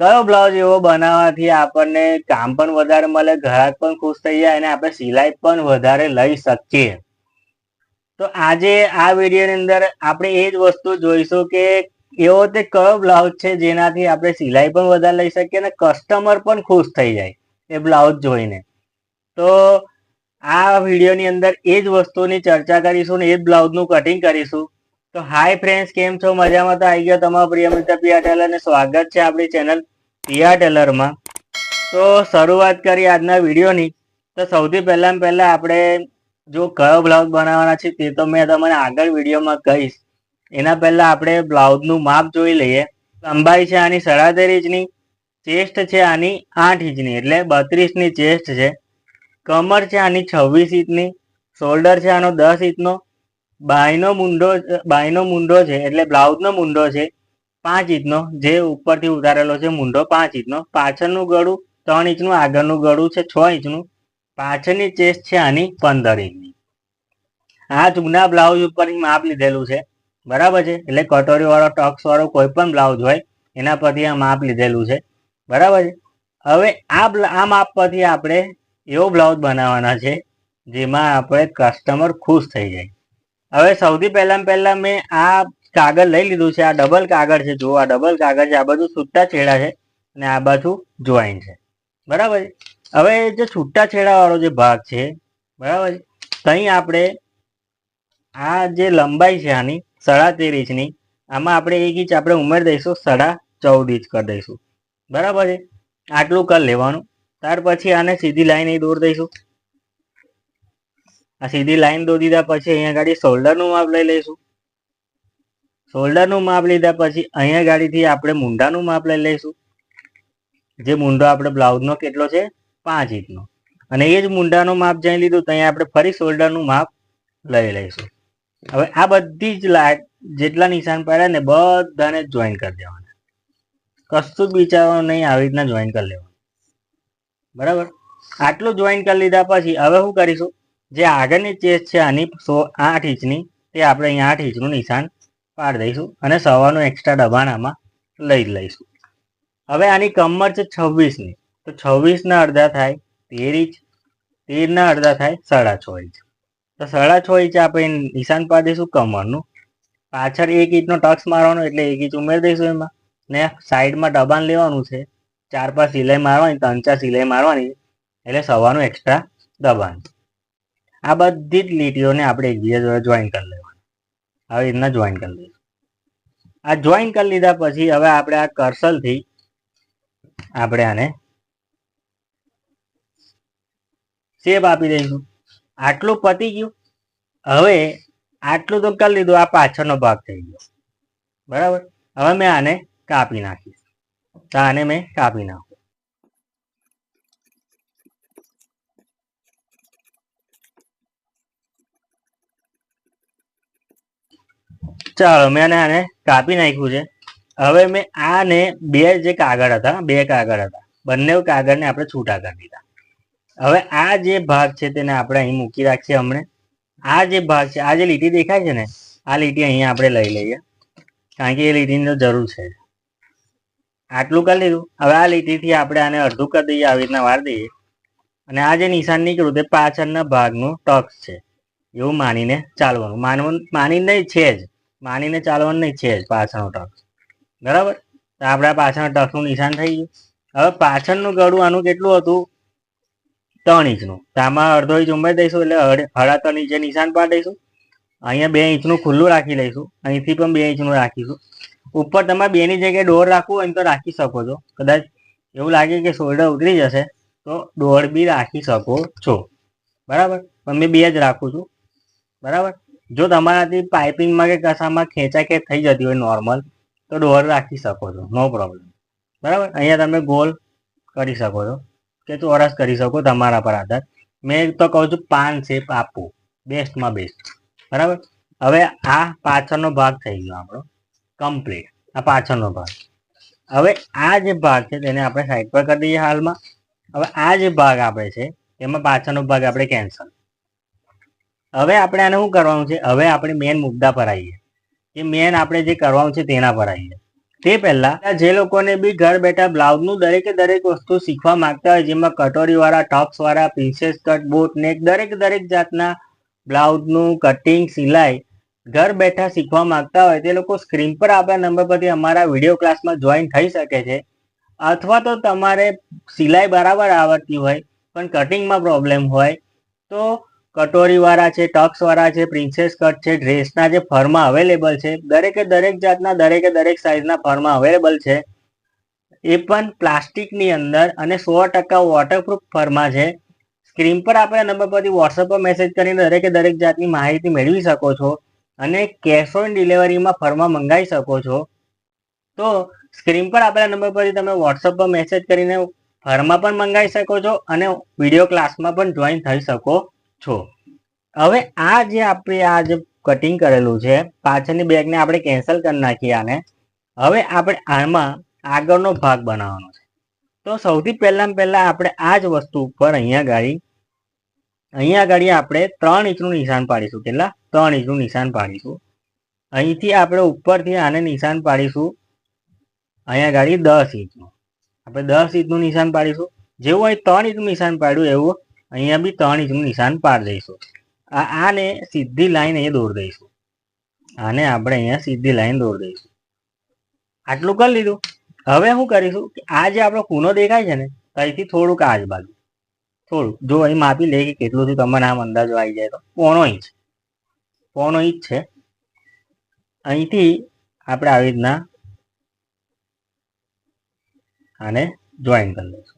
કયો બ્લાઉઝ એવો બનાવવાથી આપણને કામ પણ વધારે મળે ગ્રાહક પણ ખુશ થઈ જાય અને આપણે સિલાઈ પણ વધારે લઈ શકીએ. તો આજે આ વિડીયોની અંદર આપણે એ જ વસ્તુ જોઈશું કે એવો તે કયો બ્લાઉઝ છે જેનાથી આપણે સિલાઈ પણ વધારે લઈ શકીએ અને કસ્ટમર પણ ખુશ થઈ જાય એ બ્લાઉઝ જોઈને. તો આ વિડીયોની અંદર એ જ વસ્તુની ચર્ચા કરીશું ને એ જ બ્લાઉઝનું કટિંગ કરીશું. તો હાય ફ્રેન્ડ્સ કેમ છો? મજામાં તો આવી ગયો તમારો પ્રિય મિત્ર પિયા ટેલર ને સ્વાગત છે આપણી ચેનલ પિયા ટેલરમાં તો શરૂઆત કરી આજના વિડીયોની તો સૌથી પહેલાં પહેલાં આપણે જો કયો બ્લાઉઝ બનાવવાના છે તે તો મેં તમને આગળ વિડીયોમાં કહીશ. એના પહેલાં આપણે બ્લાઉઝનું માપ જોઈ લઈએ. લંબાઈ છે આની સાડા ઇંચની, ચેસ્ટ છે આની આઠ ઇંચની, એટલે બત્રીસની ચેસ્ટ છે. કમર છે આની છવ્વીસ ઇંચની, શોલ્ડર છે આનો દસ ઇંચનો બાયનો મુંડો બાયનો મુંડો છે એટલે બ્લાઉઝનો મુંડો છે પાંચ ઇંચનો, જે ઉપરથી ઉતારેલો છે મુંડો પાંચ ઇંચનો. પાછળનું ગળું ત્રણ ઇંચનું, આગળનું ગળું છે છ ઇંચનું. પાછળની ચેસ્ટ છે આની પંદર ઇંચની. આ જૂના બ્લાઉઝ ઉપર માપ લીધેલું છે. બરાબર છે? એટલે કટોરીવાળો, ટક્સવાળો કોઈ પણ બ્લાઉઝ હોય, એના પરથી આ માપ લીધેલું છે. બરાબર છે? હવે આ આ માપ પરથી આપણે એવો બ્લાઉઝ બનાવવાના છે, જેમાં આપણે કસ્ટમર ખુશ થઈ જાય. હવે સૌથી પહેલા પહેલા મેં આ કાગળ લઈ લીધું છે, આ ડબલ કાગળ છે જો આ ડબલ કાગળ છે, આ બધું છૂટા છેડા છે અને આ બાજુ જોઈન્ટ છે. બરાબર હવે જે છૂટા છેડા વાળો જે ભાગ છે, બરાબર છે? ત્યાં આપણે આ જે લંબાઈ છે આની, સાડા તેર ઇંચની, આમાં આપણે એક ઇંચ આપણે ઉમેરી દઈશું, સાડા ચૌદ ઇંચ કરી દઈશું. બરાબર છે? આટલું કરી લેવાનું. ત્યાર પછી આને સીધી લાઈન એ દોર દઈશું. આ સીધી લાઈન દોરી દીધા પછી અહીંયા ગાડી શોલ્ડરનું માપ લઈ લઈશું. શોલ્ડરનું માપ લીધા પછી અહીંયા ગાડીથી આપણે મુંડાનું માપ લઈ લઈશું. જે મુંડો આપણે બ્લાઉઝનો કેટલો છે? પાંચ ઇંચનો. અને એ જ મુંડાનું માપ જઈ લીધું ત્યાં આપણે ફરી શોલ્ડરનું માપ લઈ લઈશું. હવે આ બધી જ લાઈટ જેટલા નિશાન પડ્યા ને બધાને જોઈન કરી દેવાના. કશું જ વિચારવાનું નહીં આવી રીતના જોઈન કરી લેવાનું. બરાબર? આટલું જોઈન કરી લીધા પછી હવે શું કરીશું? જે આગળની ચેસ્ટ છે આની સો આઠ ઇંચની તે આપણે અહીંયા આઠ ઇંચનું નિશાન પાડી દઈશું અને સવારનું એક્સ્ટ્રા દબાણ આમાં લઈ લઈશું. હવે આની કમર છે છવ્વીસની, તો છવ્વીસના અડધા થાય તેર ઇંચ, તેરના અડધા થાય સાડા છ ઇંચ. તો સાડા છ ઇંચ આપણે નિશાન પાડી દઈશું કમરનું. પાછળ એક ઇંચનો ટક્સ મારવાનો એટલે એક ઇંચ ઉમેરી દઈશું એમાં. ને સાઈડમાં દબાણ લેવાનું છે, ચાર પાંચ સિલાઈ મારવાની, ત્રણ ચાર સિલાઈ મારવાની, એટલે સવારનું એક્સ્ટ્રા દબાણ. આ બધી જ લીટીઓને આપણે એકબીજા જોડે જોઈન કરી લેવાનું. આવી રીતના જોઈન કરી લઈશું. આ જોઈન કરી લીધા પછી હવે આપણે આ કર્સલથી આપણે આને શેપ આપી દઈશું. આટલું પતી ગયું. હવે આટલું તો કરી લીધું. આ પાછળનો ભાગ થઈ ગયો. બરાબર? હવે મેં આને કાપી નાખીશ. તો આને મેં કાપી નાખું. ચાલો, મેં આને કાપી નાખ્યું છે. હવે મેં આને બે જે કાગળ હતા, બે કાગળ હતા. બંને કાગળને આપણે છૂટા કરી દીધા. હવે આ જે ભાગ છે તેને આપણે અહીં મૂકી રાખીએ હમણે. આ જે ભાગ છે, આ જે લીટી દેખાય છે ને, આ લીટી અહીંયા આપણે લઈ લઈએ. કારણ કે એ લીટીની જરૂર છે. આટલું કરી લીધું હવે આ લીટીથી આપણે આને અડધું કરી દઈએ, આવી રીતના વાર દઈએ. અને આ જે નિશાન નીકળ્યું તે પાછળના ભાગનું ટક્સ છે. એવું માનીને ચાલવાનું. માનવું, માનીને નહીં છે જ. માનીને ચાલવાનું નહીં, છે જ પાછળનો ટક્સ બરાબર? તો આપણા પાછળના ટક્સનું નિશાન થઈ ગયું. હવે પાછળનું ગળું આનું કેટલું હતું? ત્રણ ઇંચનું. તો આમાં અડધો ઇંચ ઉમેરી દઈશું એટલે હળા ત્રણ ઇંચે નિશાન પાડી દઈશું. અહીંયા બે ઇંચનું ખુલ્લું રાખી લઈશું. અહીંથી પણ બે ઇંચનું રાખીશું. ઉપર તમે બેની જગ્યાએ ડોર રાખવું હોય તો રાખી શકો છો. કદાચ એવું લાગે કે શોલ્ડર ઉતરી જશે, તો ડોર બી રાખી શકો છો. બરાબર? પણ મેં બે જ રાખું છું. બરાબર? જો તમારાથી પાઇપિંગમાં કે કશામાં ખેંચા ખેંચ થઈ જતી હોય નોર્મલ તો ડોર રાખી શકો છો નો પ્રોબ્લેમ બરાબર? અહીંયા તમે ગોલ કરી શકો છો, કે ચોરસ કરી શકો તમારા પર આધાર. મેં તો કહું છું પાન શેપ આપવું બેસ્ટમાં બેસ્ટ બરાબર? હવે આ પાછળનો ભાગ થઈ ગયો આપણો કમ્પ્લીટ આ પાછળનો ભાગ. હવે આ જે ભાગ છે તેને આપણે સાઈડ પર કરી દઈએ હાલમાં. હવે આ જે ભાગ આપણે છે, એમાં પાછળનો ભાગ આપણે કેન્સલ હવે આપણે આને શું કરવાનું છે? હવે આપણે મેન મુદ્દા પર આવીએ. કે મેન આપણે જે કરવાનું છે તેના પર આવીએ. તે પહેલા જે લોકોને બી ઘર બેઠા બ્લાઉઝનું દરેકે દરેક વસ્તુ શીખવા માંગતા હોય, જેમાં કટોરી વાળા ટોપ્સ વાળા પ્રિન્સેસ કટ બોટ નેક દરેક દરેક જાતના બ્લાઉઝનું કટિંગ સિલાઈ ઘર બેઠા શીખવા માંગતા હોય, તે લોકો સ્ક્રીન પર આપેલા નંબર પરથી અમારા વીડિયો ક્લાસમાં જોઈન થઈ શકે છે. અથવા તો તમારે સિલાઈ બરાબર આવડતી હોય, પણ કટિંગમાં પ્રોબ્લેમ હોય, તો કટોરીવાળા છે, ટક્સવાળા છે પ્રિન્સેસ કટ છે ડ્રેસના જે ફરમાં અવેલેબલ છે, દરેકે દરેક જાતના, દરેકે દરેક સાઇઝના ફર્મા અવેલેબલ છે. એ પણ પ્લાસ્ટિકની અંદર અને સો ટકા વોટરપ્રૂફ ફર્મા છે. સ્ક્રીન પર આપણે નંબર પરથી વોટ્સઅપ પર મેસેજ કરીને દરેકે દરેક જાતની માહિતી મેળવી શકો છો અને કેશ ઓન ડિલિવરીમાં ફરમાં મંગાવી શકો છો. તો સ્ક્રીન પર આપેલા નંબર પરથી તમે વોટ્સઅપ પર મેસેજ કરીને ફરમાં પણ મંગાવી શકો છો અને વીડિયો ક્લાસમાં પણ જોઈન થઈ શકો. છો. હવે આ જે આપણે આ જે કટિંગ કરેલું છે, પાછળની બેગને આપણે કેન્સલ કરી નાખીએ આને. હવે આપણે આમાં આગળનો ભાગ બનાવવાનો છે. તો સૌથી પહેલાં પહેલાં આપણે આ જ વસ્તુ ઉપર અહીંયા ગાડી અહીંયા ગાડી આપણે ત્રણ ઇંચનું નિશાન પાડીશું. કેટલા? ત્રણ ઇંચનું નિશાન પાડીશું. અહીંથી આપણે ઉપરથી આને નિશાન પાડીશું. અહીંયા ગાડી દસ ઇંચનું. આપણે દસ ઇંચનું નિશાન પાડીશું. જેવું અહીં ત્રણ ઇંચનું નિશાન પાડ્યું, એવું અહીંયા બી ત્રણ ઇંચનું નિશાન પાર દઈશું આ આને સીધી લાઈન અહીંયા દોર દઈશું. આને આપણે અહીંયા સીધી લાઈન દોર દઈશું. આટલું કરી લીધું. હવે શું કરીશું કે આ જે આપણો ખૂનો દેખાય છે ને, અહીંથી થોડુંક આજ બાજુ થોડું જો અહીં માપી લે કે કેટલું થયું, તમને આમ અંદાજો આવી જાય તો. પોણો ઇંચ. પોણો ઇંચ છે. અહીંથી આપણે આવી રીતના આને જોઈન કરી લઈશું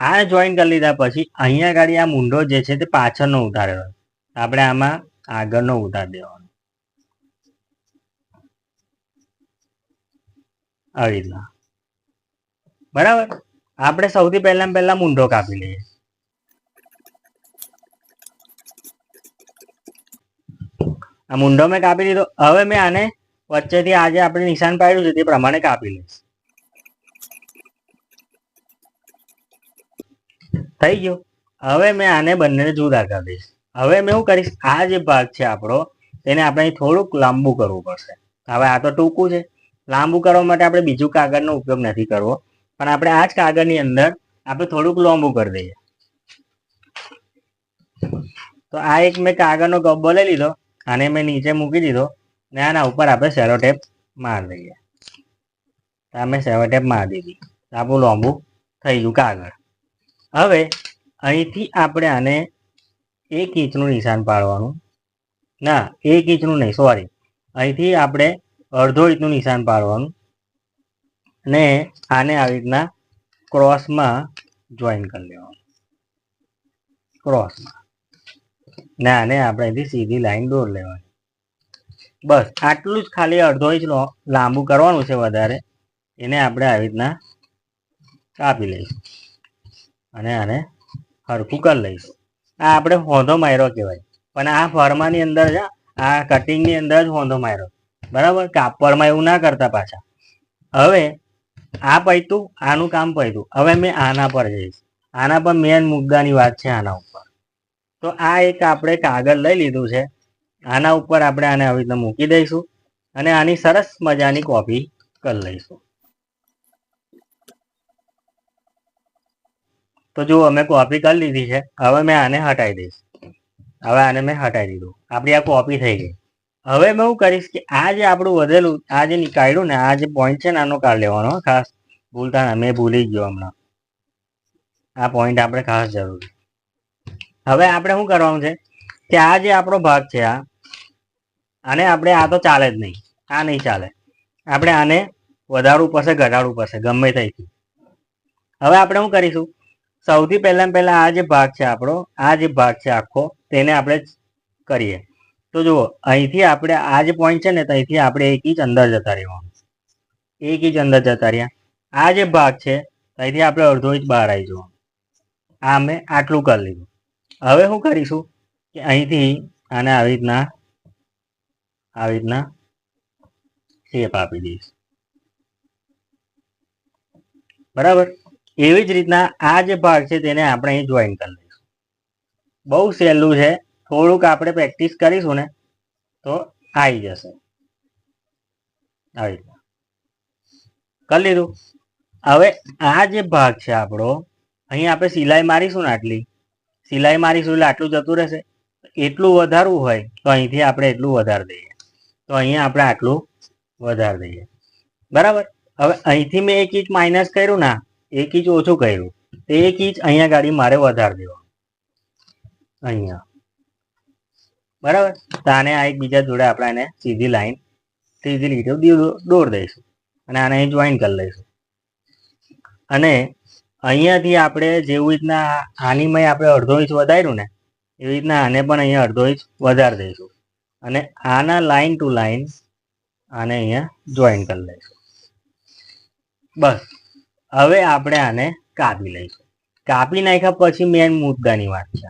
આ જોઈન કરી લીધા પછી અહીંયા ગાડી આ મુંડો જે છે તે પાછળનો ઉતારેલો આપણે આમાં આગળનો ઉતાર દેવાનો. આવી રીતના. બરાબર? આપણે સૌથી પહેલા પહેલા મુંડો કાપી લઈએ. આ મુંડો મેં કાપી લીધો. હવે મેં આને વચ્ચેથી આજે આપણે નિશાન પાડ્યું છે તે પ્રમાણે કાપી લઈશ. થઈ ગયું. હવે મેં આને બંનેને જુદા કરી દઈશ. હવે મેં શું કરીશ? આ જે ભાગ છે આપણો, તેને આપણે થોડુંક લાંબુ કરવું પડશે. હવે આ તો ટૂંકું છે. લાંબુ કરવા માટે આપણે બીજું કાગળનો ઉપયોગ નથી કરવો. પણ આપણે આ જ કાગળની અંદર આપણે થોડુંક લાંબુ કરી દઈએ. તો આ એક મેં કાગળનો ગબ્બો લઈ લીધો. આને મેં નીચે મૂકી દીધો. ને આના ઉપર આપણે સેરો ટેપ મારી દઈએ. આ મેં સેરો ટેપ મારી દીધી. આપણું લાંબુ થઈ ગયું કાગળ. હવે અહીંથી આપણે આને એક ઇંચનું નિશાન પાડવાનું. ના, એક ઇંચનું નહીં સોરી અહીંથી આપણે અડધો ઇંચનું નિશાન પાડવાનું ને આને આવી રીતના ક્રોસમાં જોઈન કરી લેવાનું. ક્રોસમાં ને આને આપણે અહીંથી સીધી લાઈન દોર લેવાની. બસ, આટલું જ ખાલી અડધો ઇંચ લાંબુ કરવાનું છે વધારે. એને આપણે આવી રીતના કાપી લઈશું. અને આને હરખું કરી લઈશું. આ આપણે હોંધો માર્યો કહેવાય. પણ આ ફરમાની અંદર છે આ કટિંગની અંદર જ હોંધો માર્યો. બરાબર? કાપડમાં એવું ના કરતા પાછા. હવે આ પૈતું, આનું કામ પૈતું. હવે મેં આના પર જઈશ. આના પર મેન મુદ્દાની વાત છે આના ઉપર. તો આ એક આપણે કાગળ લઈ લીધું છે. આના ઉપર આપણે આને આવી રીતના મૂકી દઈશું અને આની સરસ મજાની કોપી કરી લઈશું. તો જુઓ અમે કોપી કરી લીધી છે. હવે મેં આને હટાવી દઈશ. હવે આને મેં હટાવી દીધું. આપણી આ કોપી થઈ ગઈ. હવે મેં હું કરીશ કે આ જે આપણું વધેલું, આ જે નીકાળ્યું ને, આ જે પોઈન્ટ છે ને, આનો કાઢ લેવાનો ખાસ. ભૂલતા ના, મેં ભૂલી ગયો હમણાં. આ પોઈન્ટ આપણે ખાસ જરૂરી. હવે આપણે શું કરવાનું છે કે આ જે આપણો ભાગ છે આ, આને આપણે આ તો ચાલે જ નહીં. આ નહીં ચાલે. આપણે આને વધારવું પડશે, ઘટાડવું પડશે. ગમે ત્યાંથી. હવે આપણે શું કરીશું? સૌથી પહેલા પહેલા આ જે ભાગ છે આપણો, આ જે ભાગ છે આખો, તેને આપણે કરીએ. તો જુઓ, અહીંથી આપણે આ જે પોઈન્ટ છે ને ત્યાંથી આપણે એક ઇંચ અંદર જતા રહેવાનું એક ઇંચ અંદર જતા રહ્યા. આ જે ભાગ છે અહીંથી આપણે અડધો ઇંચ બહાર આવી જવાનું. આ મેં આટલું કરી લીધું. હવે શું કરીશું કે અહીંથી આને આવી રીતના આવી રીતના શેપ આપી દઈશ. બરાબર? એવી જ રીતના આ જે ભાગ છે તેને આપણે અહીં જોઈન કરી લઈશું. બહુ સહેલું છે. થોડુંક આપણે પ્રેક્ટિસ કરીશું ને, તો આવી જશે. આવી રીતના કરી લીધું. હવે આ જે ભાગ છે આપણો, અહીં આપણે સિલાઈ મારીશું ને આટલી. સિલાઈ મારીશું એટલે આટલું જતું રહેશે. એટલું વધારવું હોય તો અહીંથી આપણે એટલું વધારી દઈએ. તો અહીંયા આપણે આટલું વધારી દઈએ. બરાબર? હવે અહીંથી મેં એક ઇંચ માઇનસ કર્યું ના એક ઇંચ ઓછું કર્યું. તો એક ઇંચ અહીંયા ગાડી મારે વધારી દેવા અહીંયા. બરાબર? તો આને આ એકબીજા જોડે આપણે એને સીધી લાઈન, સીધી લીટીઓ દી- દોર દઈશું. અને આને અહીં જોઈન કરી લઈશું. અને અહીંયાથી આપણે જેવી રીતના આનીમય આપણે અડધો ઇંચ વધાર્યું ને, એવી રીતના આને પણ અહીંયા અડધો ઇંચ વધારી દઈશું. અને આના લાઈન ટુ લાઈન આને અહીંયા જોઈન કરી લઈશું. બસ. હવે આપણે આને કાપી લઈશું. કાપી નાખ્યા પછી મેન મુદ્દાની વાત છે.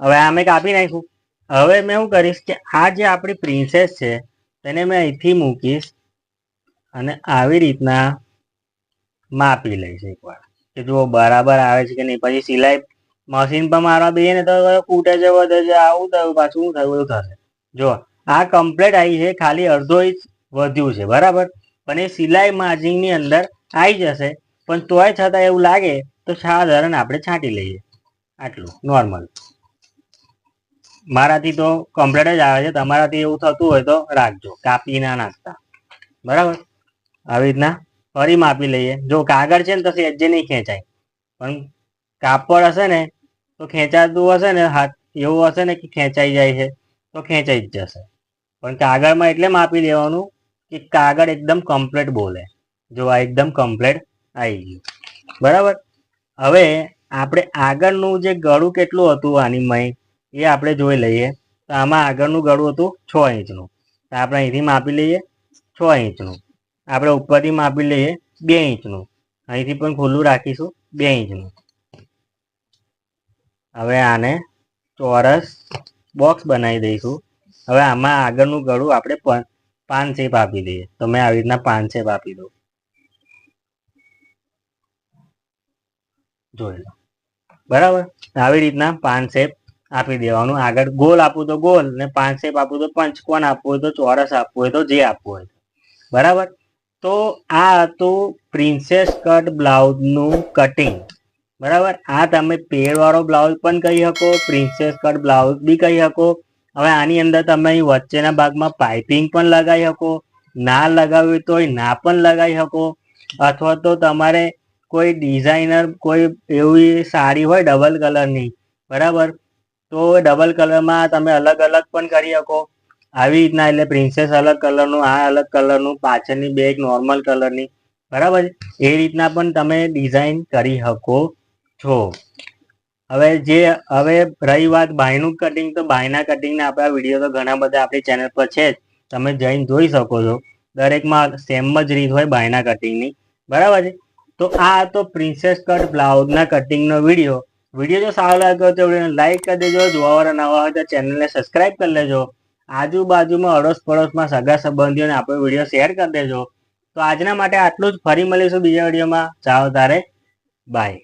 હવે આ મેં કાપી નાખ્યું. હવે મેં શું કરીશ કે આ જે આપણી પ્રિન્સેસ છે, તેને મેં અહીંથી મૂકીશ અને આવી રીતના માપી લઈશ એકવાર. કે જુઓ બરાબર આવે છે કે નહીં. પછી સિલાઈ મશીન પર મારવા દઈએ ને તો ફૂટે છે, વધે છે આવું થયું, પાછું થયું એવું થશે. જો આ કમ્પ્લેટ આવી છે, ખાલી અડધો ઇંચ વધ્યું છે, બરાબર? પણ એ સિલાઈ માર્જિનની અંદર આવી જશે, પણ તોય છતાં એવું લાગે તો સાધારણ આપણે છાંટી લઈએ. આટલું નોર્મલ મારાથી તો કમ્પ્લેટ જ આવે છે, તમારાથી એવું થતું હોય તો રાખજો, કાપી ના નાખતા. બરાબર? આવી રીતના ફરી માપી લઈએ. જો કાગળ છે ને તો સહેજે નહીં ખેંચાય. પણ કાપડ હશે ને, તો ખેંચાતું હશે ને, હાથ, એવું હશે ને કે ખેંચાઈ જાય છે, તો ખેંચાઈ જ જશે. પણ કાગળમાં એટલે માપી લેવાનું કે કાગળ એકદમ કમ્પ્લેટ બોલે. જો આ એકદમ કમ્પ્લેટ આવી ગયું. બરાબર? હવે આપણે આગળનું જે ગળું કેટલું હતું આની મય, એ આપણે જોઈ લઈએ. તો આમાં આગળનું ગળું હતું છ ઇંચનું. તો આપણે અહીંથી માપી લઈએ છ ઇંચનું. આપણે ઉપરથી માપી લઈએ બે ઇંચનું. અહીંથી પણ ખુલ્લું રાખીશું બે ઇંચનું. હવે આને ચોરસ બોક્સ બનાવી દઈશું. હવે આમાં આગળનું ગળું આપણે પાન શેપ આપી દઈએ. તો મેં આવી રીતના પાન શેપ આપી દઉં જોઈ લો. બરાબર? આવી રીતના પાન શેપ આપી દેવાનું. આગળ ગોલ આપવું તો ગોલ ને પાંચ શેપ આપવું તો પંચકોણ આપવું હોય તો ચોરસ આપવું હોય તો જે આપવું હોય બરાબર? તો આ હતું પ્રિન્સેસ કટ બ્લાઉઝનું કટિંગ બરાબર? આ તમે પેડવાળો બ્લાઉઝ પણ કહી શકો પ્રિન્સેસ કટ બ્લાઉઝ બી કહી શકો. હવે આની અંદર તમે અહીં વચ્ચેના ભાગમાં પાઇપિંગ પણ લગાવી શકો. ના લગાવ્યું તો ના પણ લગાવી શકો. અથવા તો તમારે કોઈ ડિઝાઇનર કોઈ એવી સાડી હોય ડબલ કલરની બરાબર? તો ડબલ કલરમાં તમે અલગ અલગ પણ કરી શકો. આવી રીતના એટલે પ્રિન્સેસ અલગ કલરનું આ અલગ કલરનું પાછળની બેગ નોર્મલ કલરની બરાબર? એ રીતના પણ તમે ડિઝાઇન કરી શકો છો. હવે જે, હવે રહી વાત બાયનું કટિંગ તો બાયના કટિંગના આપણા વીડિયો તો ઘણા બધા આપણી ચેનલ પર છે જ. તમે જઈને જોઈ શકો છો. દરેકમાં સેમ જ રીત હોય બાયના કટિંગની બરાબર છે? તો આ તો પ્રિન્સેસ કટ બ્લાઉઝના કટિંગનો વીડિયો વીડિયો જો સારો લાગ્યો તો લાઈક કરી દેજો. જોવાવાળા નવા હોય તો ચેનલને સબસ્ક્રાઈબ કરી લેજો. આજુબાજુમાં અડોશ પડોશમાં સગા સંબંધીઓને આપણો વીડિયો શેર કરી દેજો. તો આજના માટે આટલું જ. ફરી મળીશું બીજા વિડીયોમાં. ચાલો તારે. બાય